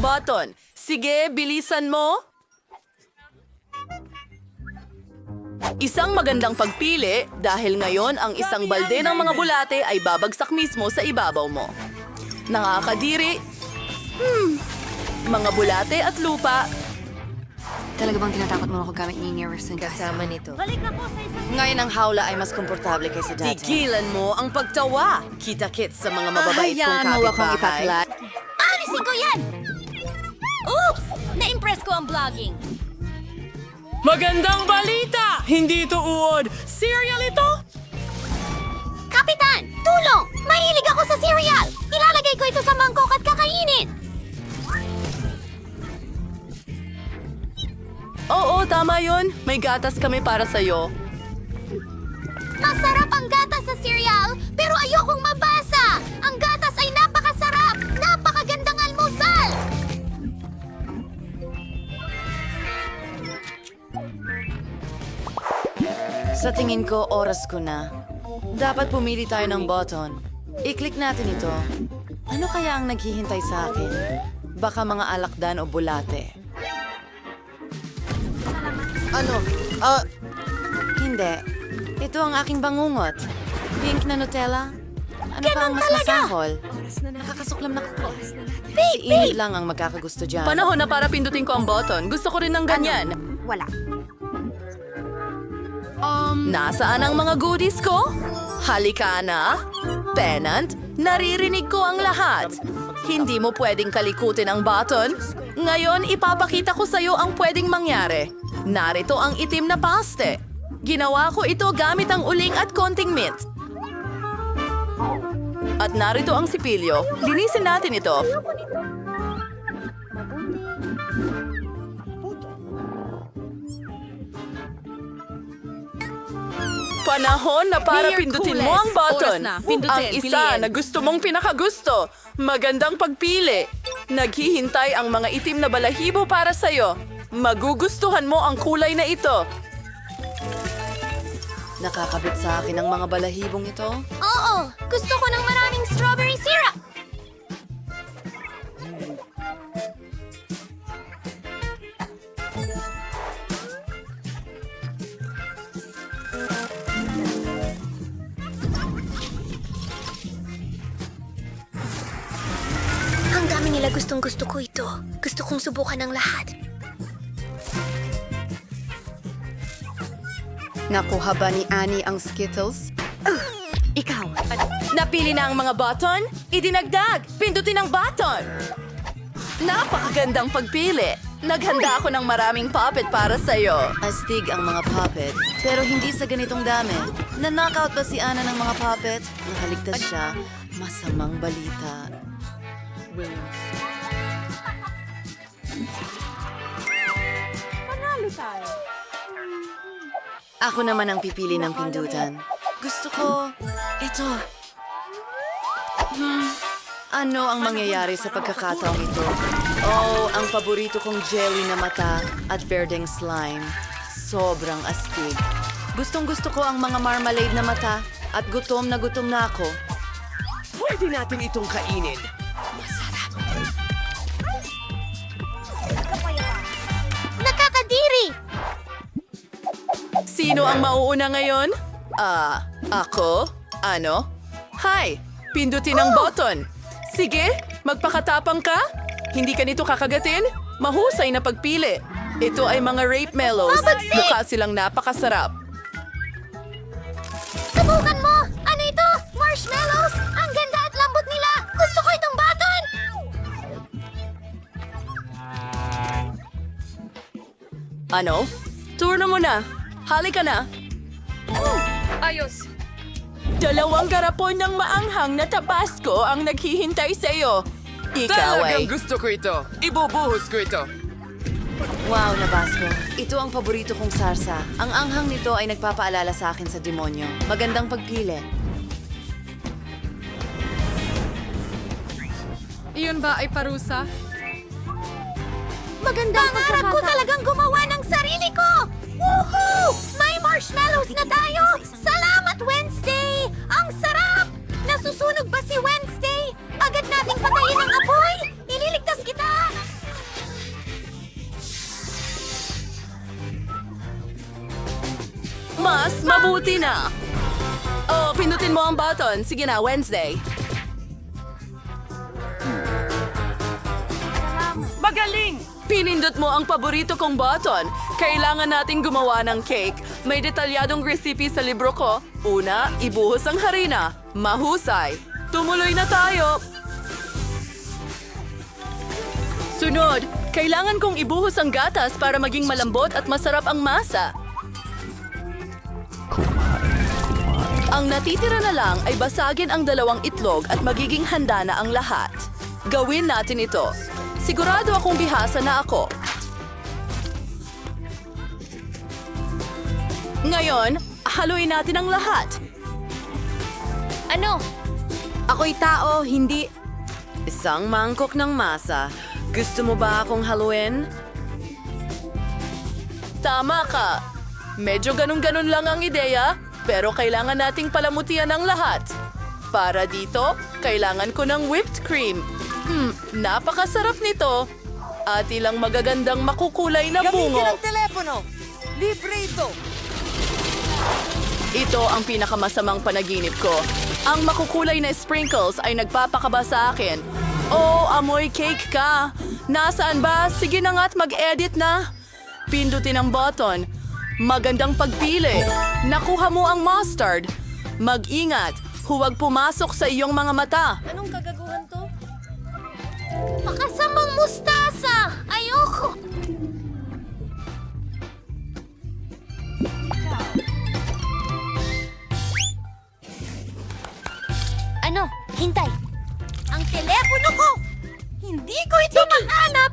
ang button. Sige, bilisan mo. Isang magandang pagpili dahil ngayon ang isang balde ng mga bulate ay babagsak mismo sa ibabaw mo. Nakakadiri. Hmm. Mga bulate at lupa. Talaga bang tinatakot mo ako gamit ni Nearson? Kasama nito. Ngayon ang hawla ay mas komportable kaysa dati. Tigilan mo ang pagtawa. Kita-kits sa mga mababait kong Hayaan mo akong kapitbahay. ipaklat. Alisin ko yan! Oops! Na-impress ko ang vlogging. Magandang balita! Hindi ito uod. Cereal ito? Kapitan! Tulong! Mahilig ako sa cereal! Ilalagay ko ito sa mangkok at kakainin! Oo, tama yon. May gatas kami para sa'yo. Masarap ang gatas sa cereal, pero ayokong mabasa! Sa tingin ko, oras ko na. Dapat pumili tayo ng button. I-click natin ito. Ano kaya ang naghihintay sa akin? Baka mga alakdan o bulate. Ano? Ah... hindi. Ito ang aking bangungot. Pink na Nutella? Ano pa ang mas masahol? Nakakasuklam na ko. Si Enid lang ang magkakagusto dyan. Panahon na para pindutin ko ang button. Gusto ko rin ng ganyan. Wala. Nasaan ang mga goodies ko? Halika na. Pennant, naririnig ko ang lahat. Hindi mo pwedeng kalikutin ang button. Ngayon, ipapakita ko sa'yo ang pwedeng mangyari. Narito ang itim na paste. Ginawa ko ito gamit ang uling at konting mint. At narito ang sipilyo. Linisin natin ito. Panahon na para Mayor pindutin mo ang button. Oras na. Pindutin, ang isa piliin. na gusto mong pinakagusto. Magandang pagpili. Naghihintay ang mga itim na balahibo para sa'yo. Magugustuhan mo ang kulay na ito. Nakakabit sa akin ang mga balahibong ito. Oo! Gusto ko ng maraming strawberry syrup! Gusto ko ito. Gusto kong subukan ng lahat. Nakuha ba ni Annie ang Skittles? Ikaw. Napili na ang mga button? Idinagdag! Pindutin ang button! Napakagandang pagpili. Naghanda ako ng maraming puppet para sa'yo. Astig ang mga puppet, pero hindi sa ganitong dami. Na-knockout ba si Anna ng mga puppet? Nakaligtas siya. Masamang balita. Ako naman ang pipili ng pindutan. Gusto ko... Ito. Hmm. Ano ang mangyayari sa pagkakataong ito? Oh, ang paborito kong jelly na mata at berdeng slime. Sobrang astig. Gustong gusto ko ang mga marmalade na mata at gutom na gutom na ako. Pwede natin itong kainin. Sino ang mauuna ngayon? Ah, ako? Ano? Hi! Pindutin ang button. Sige, magpakatapang ka. Hindi ka nito kakagatin? Mahusay na pagpili. Ito ay mga rape mellows. Mabagsik! Mukha silang napakasarap. Subukan mo! Ano ito? Marshmallows! Ang ganda at lambot nila! Gusto ko itong button! Ano? Turno mo na. Halika na. Ayos. Dalawang garapon ng maanghang na tabasco ang naghihintay sa iyo. Ikaw ay... Talagang gusto ko ito. Ibubuhos ko ito. Wow, Nabasco. Ito ang paborito kong sarsa. Ang anghang nito ay nagpapaalala sa akin sa demonyo. Magandang pagpili. Iyon ba ay parusa? Magandang Pangarap ko talagang gumawa ng sarili ko! Woohoo! May marshmallows na tayo! Salamat, Wednesday! Ang sarap! Nasusunog ba si Wednesday? Agad nating patayin ang apoy! Ililigtas kita! Mas mabuti na! Oh, pindutin mo ang button. Sige na, Wednesday. Magaling! Pinindot mo ang paborito kong button. Kailangan nating gumawa ng cake. May detalyadong recipe sa libro ko. Una, ibuhos ang harina. Mahusay. Tumuloy na tayo. Sunod, kailangan kong ibuhos ang gatas para maging malambot at masarap ang masa. Ang natitira na lang ay basagin ang dalawang itlog at magiging handa na ang lahat. Gawin natin ito. Sigurado akong bihasa na ako. Ngayon, haluin natin ang lahat. Ano? Ako'y tao, hindi... Isang mangkok ng masa. Gusto mo ba akong haluin? Tama ka. Medyo ganun-ganun lang ang ideya, pero kailangan nating palamutian ang lahat. Para dito, kailangan ko ng whipped cream. Hmm, napakasarap nito. At ilang magagandang makukulay na bungo. telepono! Libre ito! Ito ang pinakamasamang panaginip ko. Ang makukulay na sprinkles ay nagpapakaba sa akin. Oh, amoy cake ka. Nasaan ba? Sige na nga't mag-edit na. Pindutin ang button. Magandang pagpili. Nakuha mo ang mustard. Mag-ingat. Huwag pumasok sa iyong mga mata. Anong kagaguhan to? Makasamang mustasa! Ayoko! Ano? Hintay! Ang telepono ko! Hindi ko ito mahanap!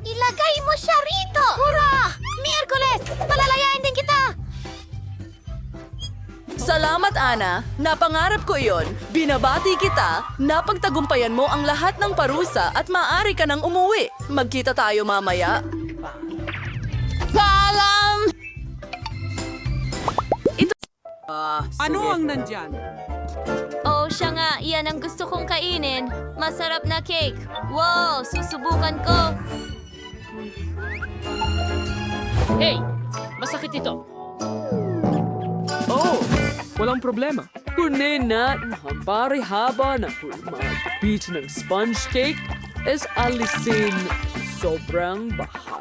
Ilagay mo siya rito! Hurra! Miyerkules! Palalayain din kita! Salamat, Ana. Napangarap ko yon. Binabati kita. Napagtagumpayan mo ang lahat ng parusa at maaari ka nang umuwi. Magkita tayo mamaya. Paalam! Ano ang nandyan? Oh, siya nga. Iyan ang gusto kong kainin. Masarap na cake. Wow, susubukan ko. Hey! Masakit ito. Oh, walang problema. Kunin na ang haba na mag-beach ng sponge cake is alisin sobrang bahal.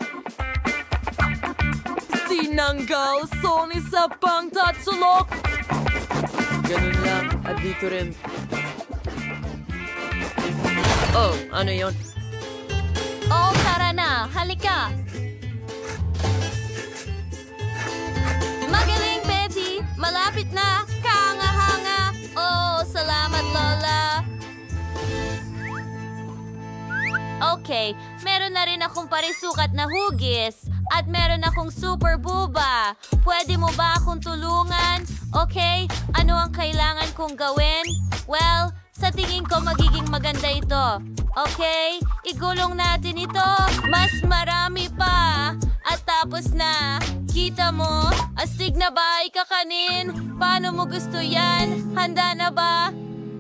Tinanggal Sony sa pangtatsulok. Ganun lang, at dito rin. Oh, ano yon? Oh, tara na. Halika. Magaling, Betty. Malapit na. Kahanga-hanga. Oh, salamat, Lola. Okay, meron na rin akong parisukat na hugis. At meron akong super buba. Pwede mo ba akong tulungan? Okay, ano ang kailangan kong gawin? Well, sa tingin ko magiging maganda ito. Okay, igulong natin ito. Mas marami pa. At tapos na. Kita mo? Astig na ba ikakanin? Paano mo gusto yan? Handa na ba?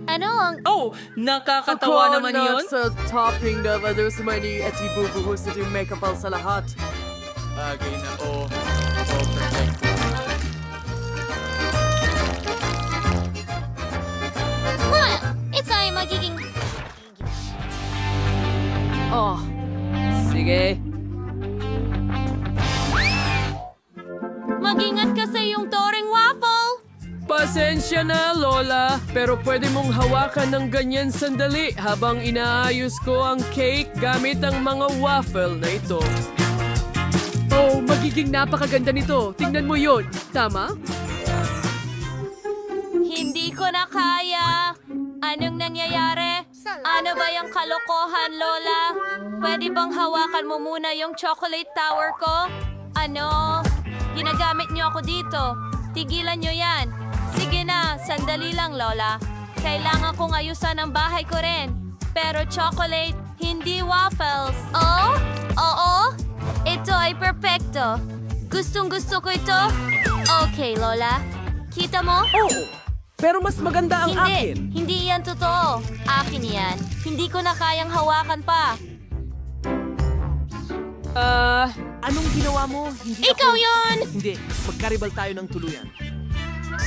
Ano ang... Oh, nakakatawa naman yon. sa topping na madusmani at ibubuhos ito yung makeup sa lahat. Bagay na, oh. Oh, perfect. Huh, ito ay magiging... Oh, sige. Mag-ingat ka sa iyong toring waffle! Pasensya na, Lola. Pero pwede mong hawakan ng ganyan sandali habang inaayos ko ang cake gamit ang mga waffle na ito. Oh, magiging napakaganda nito. Tingnan mo yon. Tama? Hindi ko na kaya. Anong nangyayari? Ano ba yung kalokohan, Lola? Pwede bang hawakan mo muna yung chocolate tower ko? Ano? Ginagamit niyo ako dito. Tigilan niyo yan. Sige na, sandali lang, Lola. Kailangan kong ayusan ang bahay ko rin. Pero chocolate, hindi waffles. Oh? Oo? Ito ay perpekto. Gustong gusto ko ito. Okay, Lola. Kita mo? Oo. Pero mas maganda ang hindi, akin. hindi yan totoo. Akin yan. Hindi ko na kayang hawakan pa. Ah. Anong ginawa mo? Hindi Ikaw ako... yon! Hindi, magkaribal tayo ng tuluyan.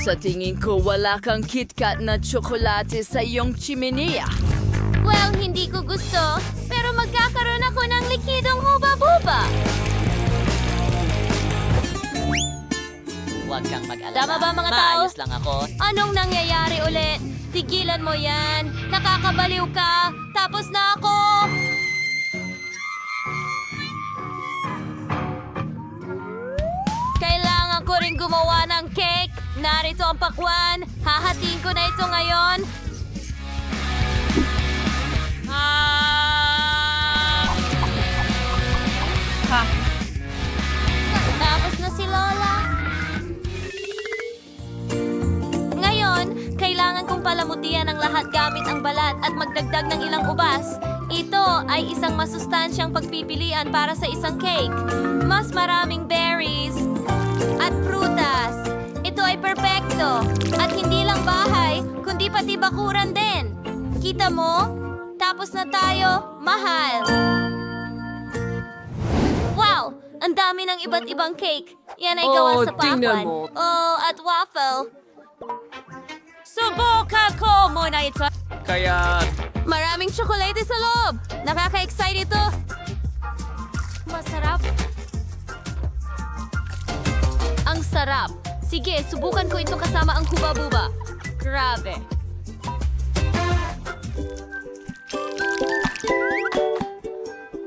Sa tingin ko, wala kang KitKat na tsokolate sa iyong chimenea. Well, hindi ko gusto, pero magkakaroon ako ng likidong huba-buba. Huwag kang mag-alala. Tama ba, mga tao? Maayos lang ako. Anong nangyayari ulit? Tigilan mo yan. Nakakabaliw ka. Tapos na ako. Kailangan ko rin gumawa ng cake. Narito ang pakwan. Hahatiin ko na ito ngayon. Kailangan kong palamutian ang lahat gamit ang balat at magdagdag ng ilang ubas. Ito ay isang masustansyang pagpipilian para sa isang cake. Mas maraming berries at prutas. Ito ay perpekto. At hindi lang bahay, kundi pati bakuran din. Kita mo? Tapos na tayo. Mahal. Wow! Ang dami ng iba't ibang cake. Yan ay gawa Oh, sa pakwan. Oh, at waffle. Subukan ko muna ito. Kaya Maraming tsokolate sa loob. Nakaka-excite ito. Masarap. Ang sarap. Sige, subukan ko ito kasama ang huba-buba. Grabe.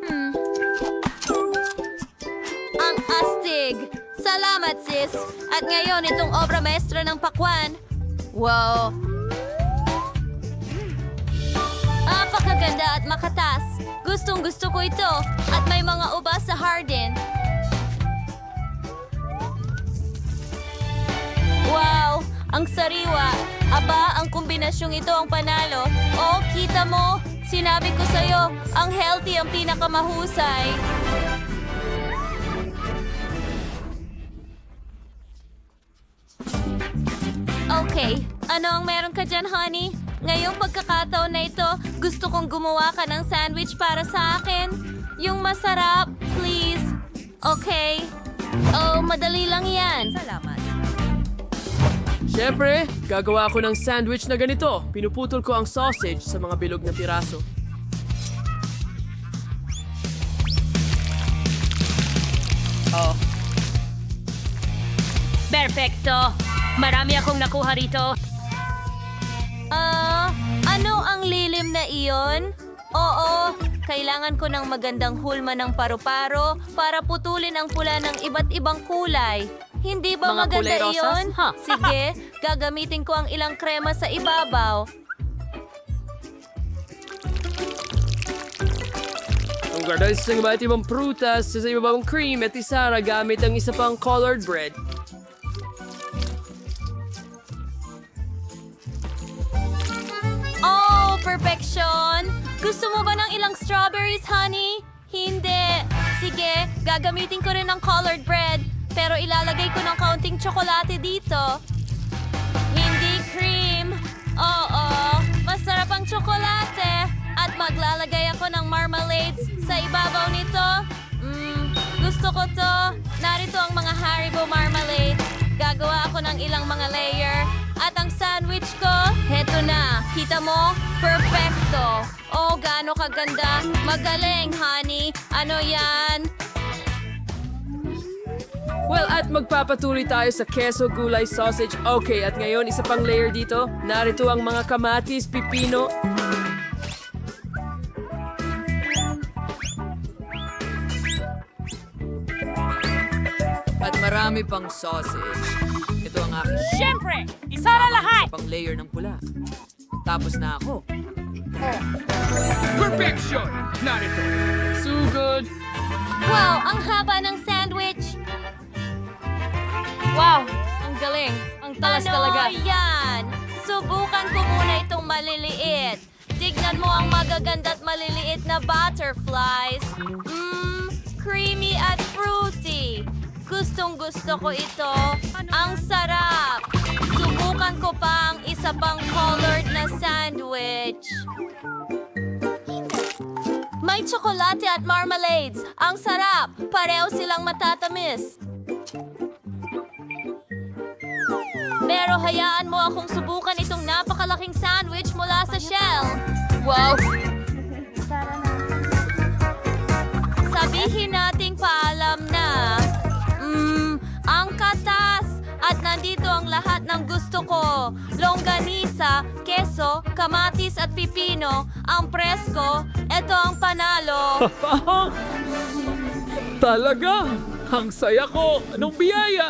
Hmm. Ang astig. Salamat, sis. At ngayon, itong obra maestra ng pakwan. Wow, Napakaganda at makatas. Gustong gusto ko ito. At may mga ubas sa Hardin. Wow! Ang sariwa. Aba, ang kombinasyong ito ang panalo. Oh, kita mo? Sinabi ko sa'yo, ang healthy ang pinakamahusay. Okay, ano ang meron ka dyan, honey? Ngayong pagkakataon na ito, gusto kong gumawa ka ng sandwich para sa akin. Yung masarap, please. Okay. Oh, madali lang yan. Siyempre, gagawa ako ng sandwich na ganito. Pinuputol ko ang sausage sa mga bilog na piraso. Perfecto. Marami akong nakuha rito. Ah, ano ang lilim na iyon? Oo, kailangan ko ng magandang hulma ng paru-paro para putulin ang pula ng iba't ibang kulay. Hindi ba Mga maganda kulay rosas? iyon? Sige, gagamitin ko ang ilang krema sa ibabaw. Ang gardas ng iba't ibang prutas sa ibabang cream at isara gamit ang isa pang colored bread. Perfection! Gusto mo ba ng ilang strawberries, honey? Hindi. Sige, gagamitin ko rin ng colored bread. Pero ilalagay ko ng kaunting tsokolate dito. Hindi cream. Oo, masarap na. Kita mo? Perfecto. Oh, gaano kaganda. Magaling, honey. Ano yan? Well, at magpapatuloy tayo sa keso gulay sausage. Okay, at ngayon isa pang layer dito. Narito ang mga kamatis, pipino. At marami pang sausage. Ito ang aking Siyempre! Isa na lahat! pang layer ng pula. Tapos na ako. Perfection! Narito. Sugod. Wow, ang haba ng sandwich. Wow, ang galing. Ang talas Ano talaga. yan? Subukan ko muna itong maliliit. Tignan mo ang magaganda at maliliit na butterflies. Mmm, creamy at fruity. Gustong gusto ko ito. Ang sarap. Subukan ko pa ang isa pang colored na sandwich. May tsokolate at marmalades. Ang sarap. Pareho silang matatamis. Pero hayaan mo akong subukan itong napakalaking sandwich mula sa shell. Wow! Sabihin nating paalam na. Mmm, ang katas! At nandito ang lahat ng gusto ko. Longganisa, keso, kamatis at pipino. Ang presko, eto ang panalo. Talaga? Ang saya ko! Anong biyaya?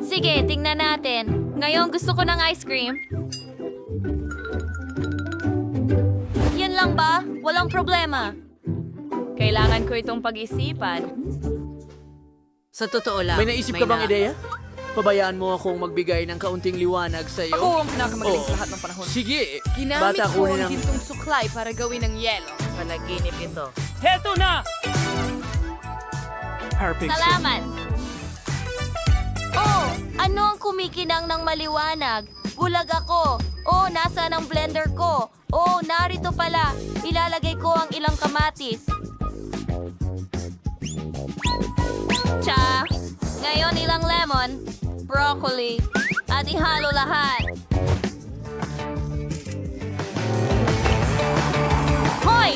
Sige, tingnan natin. Ngayon gusto ko ng ice cream. Yan lang ba? Walang problema. Kailangan ko itong pag-isipan. Sa totoo lang, May naisip ka bang ideya? Pabayaan mo akong magbigay ng kaunting liwanag sa iyo. Ako ang pinakamagaling Oo. sa lahat ng panahon. Sige. Ginamit Bata, ko kunin ang ang... gintong suklay para gawin ng yelo. Panaginip ito. Heto na! Perfect. Salamat! Oh, ano ang kumikinang ng maliwanag? Bulag ako. Oh, nasa ang blender ko? Oh, narito pala. Ilalagay ko ang ilang kamatis. Tsa! Ngayon ilang lemon, broccoli, at ihalo lahat. Hoy!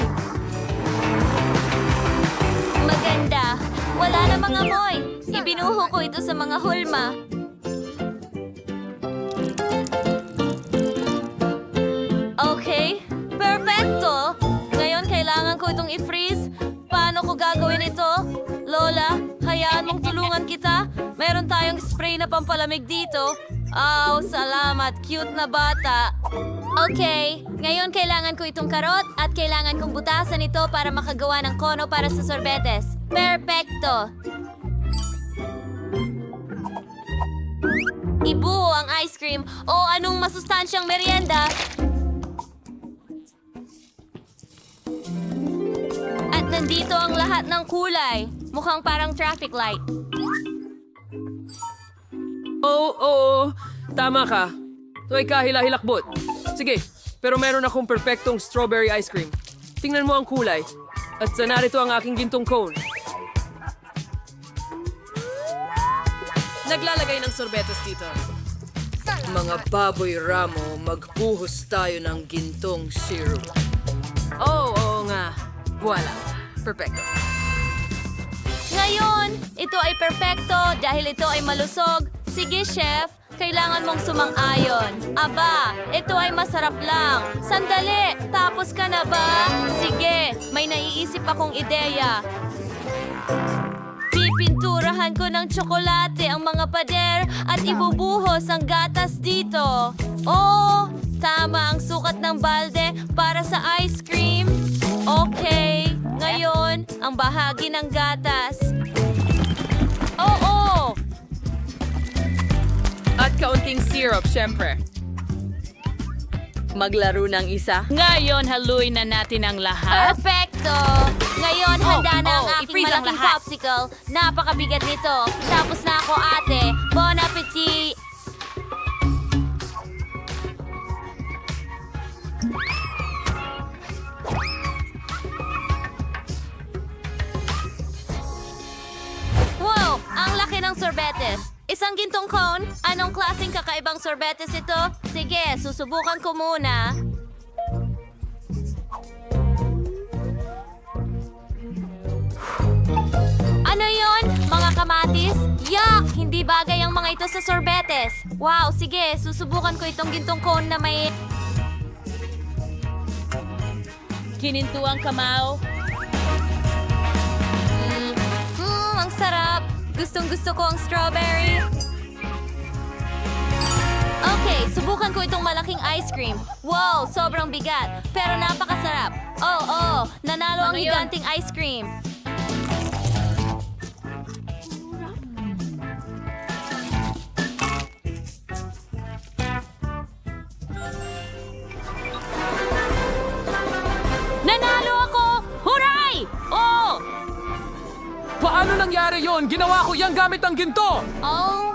Maganda. Wala namang amoy. Ibinuho ko ito sa mga hulma. Okay. Perfecto. Ngayon kailangan ko itong i-freeze. Paano ko gagawin ito? Kita. Meron tayong spray na pampalamig dito. Aw, salamat. Cute na bata. Okay, ngayon kailangan ko itong karot at kailangan kong butasan ito para makagawa ng kono para sa sorbetes. Perfecto! Ibuo ang ice cream o anong masustansyang merienda. At nandito ang lahat ng kulay. Mukhang parang traffic light. Oo, oo. Tama ka. Ito ay kahila-hilakbot. Sige, pero meron akong perpektong strawberry ice cream. Tingnan mo ang kulay. At sa narito ang aking gintong cone. Naglalagay ng sorbetes dito. Mga baboy ramo, magbuhos tayo ng gintong syrup. Oh, oo nga. Voila. Perfecto. Ngayon, ito ay perpekto dahil ito ay malusog. Sige, chef. Kailangan mong sumang-ayon. Aba, ito ay masarap lang. Sandali, tapos ka na ba? Sige, may naiisip akong ideya. Pipinturahan ko ng tsokolate ang mga pader at ibubuhos ang gatas dito. Oh, tama ang sukat ng balde para sa ice cream. Okay, ngayon, ang bahagi ng gatas. Kaunting syrup, syempre. Maglaro ng isa. Ngayon, haluin na natin ang lahat. Perfecto! Ngayon, handa na ang oh, aking i-freeze ang malaking lahat. popsicle. Napakabigat nito. Tapos na ako, ate. Bon appetit! Isang gintong cone? Anong klaseng kakaibang sorbetes ito? Sige, susubukan ko muna. Ano yon? Mga kamatis? Yak! Hindi bagay ang mga ito sa sorbetes. Wow, sige, susubukan ko itong gintong cone na may... Kinintuang kamao. Gustong gusto ko ang strawberry. Okay, subukan ko itong malaking ice cream. Wow, sobrang bigat. Pero napakasarap. Oh, oh, nanalo ang Mga yun. higanting ice cream. Nangyari yon? Ginawa ko yan gamit ang ginto! Oh